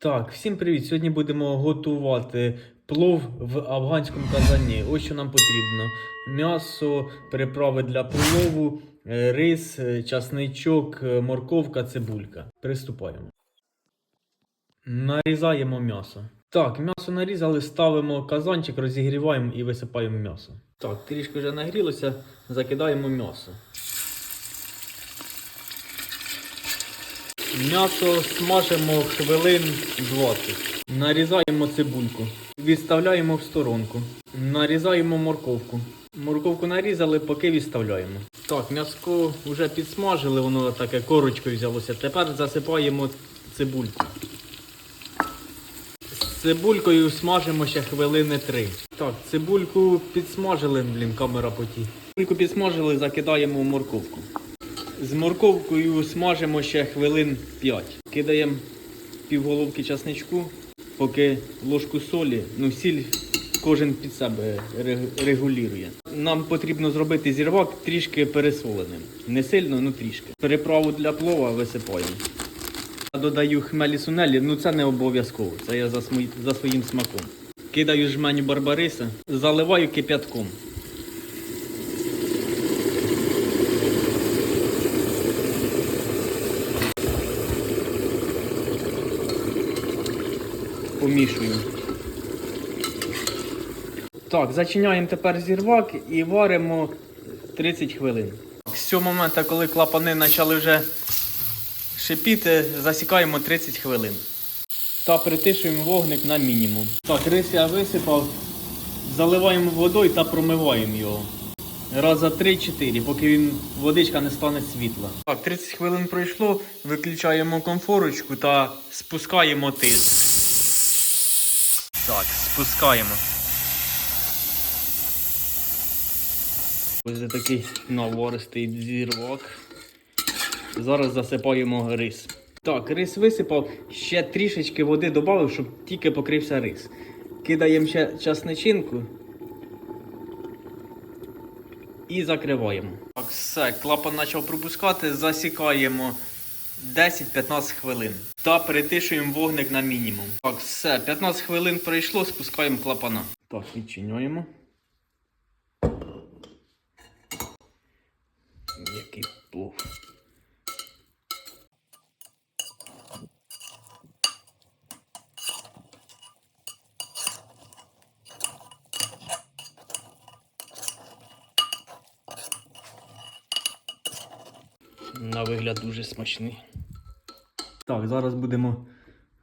Так, всім привіт! Сьогодні будемо готувати плов в афганському казані. Ось що нам потрібно: м'ясо, приправи для плову, е, рис, е, часничок, е, морковка, цибулька. Приступаємо. Нарізаємо м'ясо. Так, м'ясо нарізали, ставимо казанчик, розігріваємо і висипаємо м'ясо. Так, трішки вже нагрілося, закидаємо м'ясо. М'ясо смажимо хвилин 20. Нарізаємо цибульку. Відставляємо в сторонку. Нарізаємо морковку. Морковку нарізали, поки відставляємо. Так, м'яско вже підсмажили, воно таке корочкою взялося. Тепер засипаємо цибульку. З цибулькою смажимо ще хвилини 3. Так, цибульку підсмажили, блін, камера поті. Цибульку підсмажили, закидаємо в морковку. З морковкою смажимо ще хвилин 5. Кидаємо півголовки часничку, поки ложку солі, ну сіль кожен під себе регулює. Нам потрібно зробити зірвак трішки пересоленим. Не сильно, ну трішки. Переправу для плова висипаємо. Додаю хмелі сунелі, ну це не обов'язково, це я за, своїм смаком. Кидаю жменю барбариса, заливаю кип'ятком. Помішую. Так, зачиняємо тепер зірвак і варимо 30 хвилин. З цього моменту, коли клапани почали вже шипіти, засікаємо 30 хвилин. Та притишуємо вогник на мінімум. Так, рис я висипав, заливаємо водою та промиваємо його. Раз за 3-4, поки він водичка не стане світла. Так, 30 хвилин пройшло, виключаємо комфорочку та спускаємо тиск. Так, спускаємо. Ось такий наваристий зірвак. Зараз засипаємо рис. Так, рис висипав, ще трішечки води додав, щоб тільки покрився рис. Кидаємо ще часничинку і закриваємо. Так, все, клапан почав пропускати, засікаємо 10-15 хвилин. Та перетишуємо вогник на мінімум. Так, все, 15 хвилин пройшло, спускаємо клапана. Так, відчиняємо. Який плов. На вигляд дуже смачний. Так, зараз будемо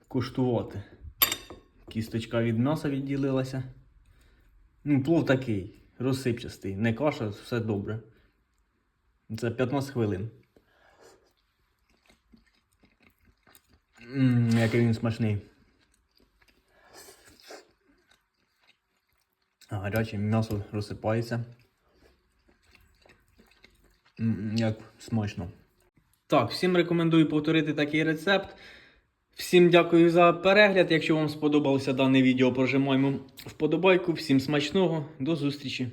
куштувати. Кісточка від м'яса відділилася. Ну, плов такий, розсипчастий, не каша, все добре. Це 15 хвилин. Ммм, який він смачний. Гаряче м'ясо розсипається. М, Як смачно. Так, всім рекомендую повторити такий рецепт. Всім дякую за перегляд. Якщо вам сподобалося дане відео, прожимаємо вподобайку. Всім смачного, до зустрічі!